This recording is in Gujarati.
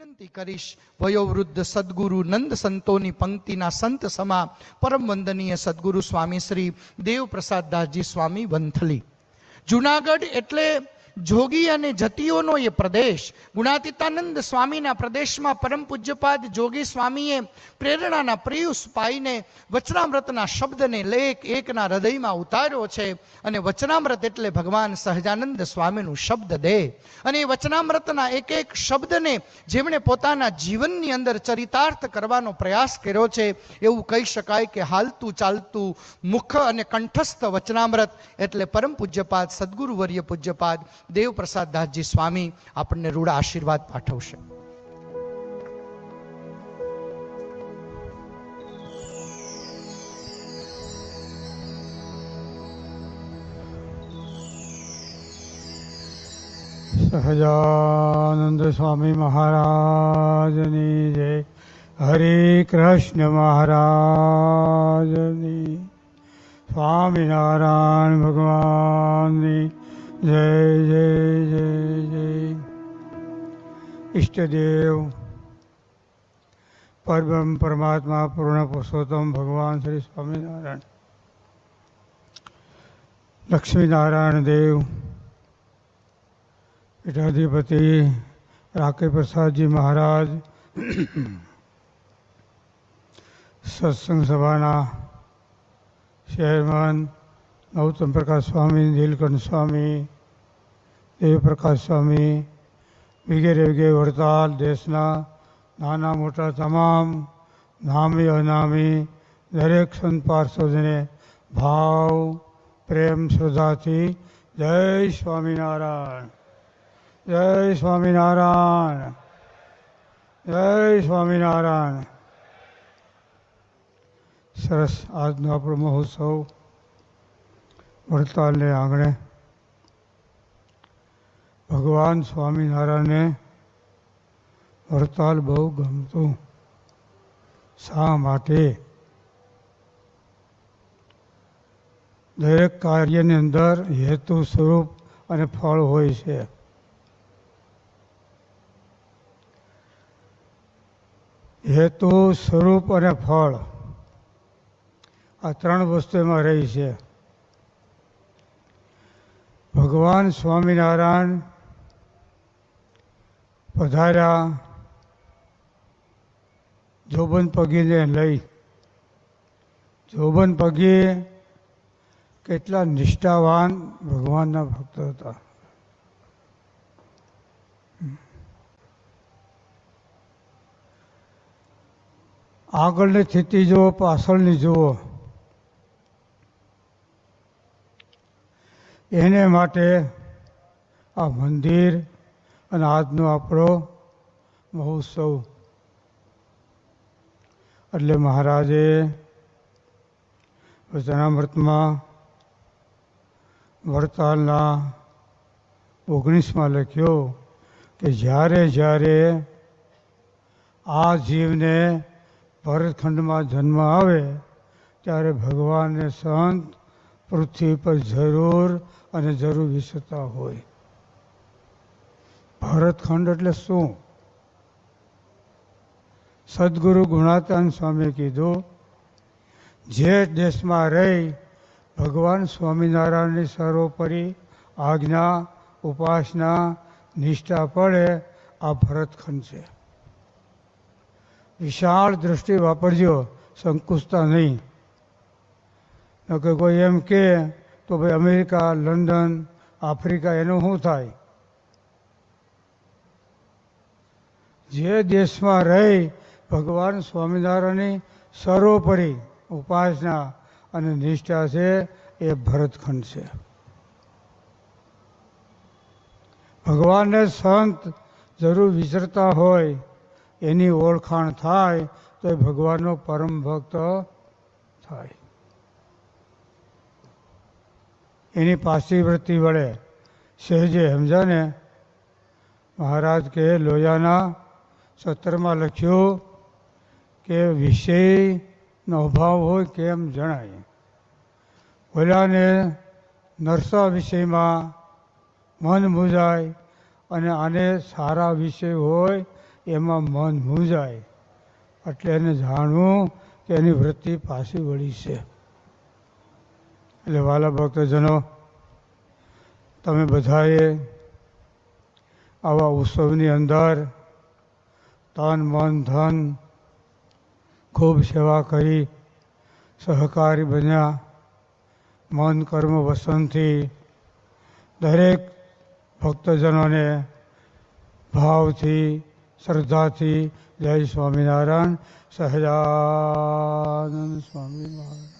વિનંતી કરીશ. વયોવૃદ્ધ સદગુરુ નંદ સંતોની પંક્તિના સંત સમા પરમ વંદનીય સદગુરુ સ્વામી શ્રી દેવપ્રસાદ દાસજી સ્વામી વંથલી. જુનાગઢ એટલે જોગી અને જતીઓનો એ પ્રદેશ. ગુણાતીતાનંદ સ્વામીના પ્રદેશમાં પરમ પૂજ્યપાદ જોગી સ્વામીએ પ્રેરણાના પ્રિયુષ પાઈને વચનામૃતના શબ્દને લેખ એકના હૃદયમાં ઉતાર્યો છે અને વચનામૃત એટલે ભગવાન સહજાનંદ સ્વામીનું શબ્દ દે. અને એ વચનામૃતના એક એક શબ્દને જેમણે પોતાના જીવનની અંદર ચરિતાર્થ કરવાનો પ્રયાસ કર્યો છે, એવું કહી શકાય કે હાલતું ચાલતું મુખ અને કંઠસ્થ વચનામૃત એટલે પરમ પૂજ્યપાદ, સદગુરુ વર્ય પૂજ્યપાદ દેવપ્રસાદ દાસજી સ્વામી આપણને રૂડા આશીર્વાદ પાઠવશે. સહજાનંદ સ્વામી મહારાજની જય. હરે કૃષ્ણ મહારાજની. સ્વામિનારાયણ ભગવાનની જય જય જય જય. ઈષ્ટદેવ. પરબ્રહ્મ, પરમાત્મા, પૂર્ણ પુરુષોત્તમ ભગવાન શ્રી સ્વામિનારાયણ. લક્ષ્મીનારાયણ દેવ. પીઠાધિપતિ રાકે પ્રસાદજી મહારાજ. સત્સંગ સભાના ચેરમેન નૌતમ પ્રકાશ સ્વામી નીલકંઠ સ્વામી દેવપ્રકાશ સ્વામી વગેરે વગેરે વડતાલ દેશના નાના મોટા તમામ નામી અનામી દરેક સંત પાર્ષદને ભાવ પ્રેમ શ્રદ્ધાથી જય સ્વામિનારાયણ જય સ્વામિનારાયણ જય સ્વામિનારાયણ સરસ આજનો આપણો મહોત્સવ વડતાલને આંગણે. ભગવાન સ્વામિનારાયણને વડતાલ બહુ ગમતું. શા માટે? દરેક કાર્યની અંદર હેતુ સ્વરૂપ અને ફળ હોય છે. હેતુ સ્વરૂપ અને ફળ આ ત્રણ વસ્તુ એમાં રહી છે. ભગવાન સ્વામિનારાયણ પધાર્યા, જોબન પગીને લઈ. જોબન પગી કેટલા નિષ્ઠાવાન ભગવાનના ભક્ત હતા. આગળની સ્થિતિ જુઓ, પાછળની જુઓ. એને માટે આ મંદિર અને આજનો આપણો મહોત્સવ. એટલે મહારાજે વચનામૃતમાં વડતાલના ઓગણીસમાં લખ્યો કે જ્યારે જ્યારે આ જીવને ભરતખંડમાં જન્મ આવે ત્યારે ભગવાનને સંત પૃથ્વી પર જરૂર અને જરૂર વિસરતા હોય. ભરતખંડ એટલે શું? સદગુરુ ગુણાતાન સ્વામીએ કીધું, જે દેશમાં રહી, ભગવાન સ્વામિનારાયણની સર્વોપરી આજ્ઞા, ઉપાસના, નિષ્ઠા પડે આ ભરતખંડ છે. વિશાળ દ્રષ્ટિ વાપરજો, સંકુચતા નહીં. કે કોઈ એમ કે તો ભાઈ અમેરિકા, લંડન, આફ્રિકા એનું શું થાય? જે દેશમાં રહી ભગવાન સ્વામિનારાયણની સર્વોપરી ઉપાસના અને નિષ્ઠા છે એ ભરતખંડ છે. ભગવાનને સંત જરૂર વિચરતા હોય, એની ઓળખાણ થાય, તો એ ભગવાનનો પરમ ભક્ત થાય. એની પાછી વૃત્તિ વળે સહેજે સમજાને મહારાજ કે, લોયાના સત્રમાં લખ્યું કે, વિષયનો અભાવ હોય કેમ જણાય? ઓલાને નરસા વિષયમાં મન મૂંઝાય અને આને સારા વિષય હોય એમાં મન મૂંઝાય. એટલે એને જાણવું કે એની વૃત્તિ પાછી વળી છે. એટલે વાલા ભક્તજનો, તમે બધાએ આવા ઉત્સવની અંદર તન, મન, ધન ખૂબ સેવા કરી, સહકારી બન્યા. મન, કર્મ, વસનથી દરેક ભક્તજનોને ભાવથી, શ્રદ્ધાથી જય સ્વામિનારાયણ. સહજાનંદ સ્વામી મહારાજ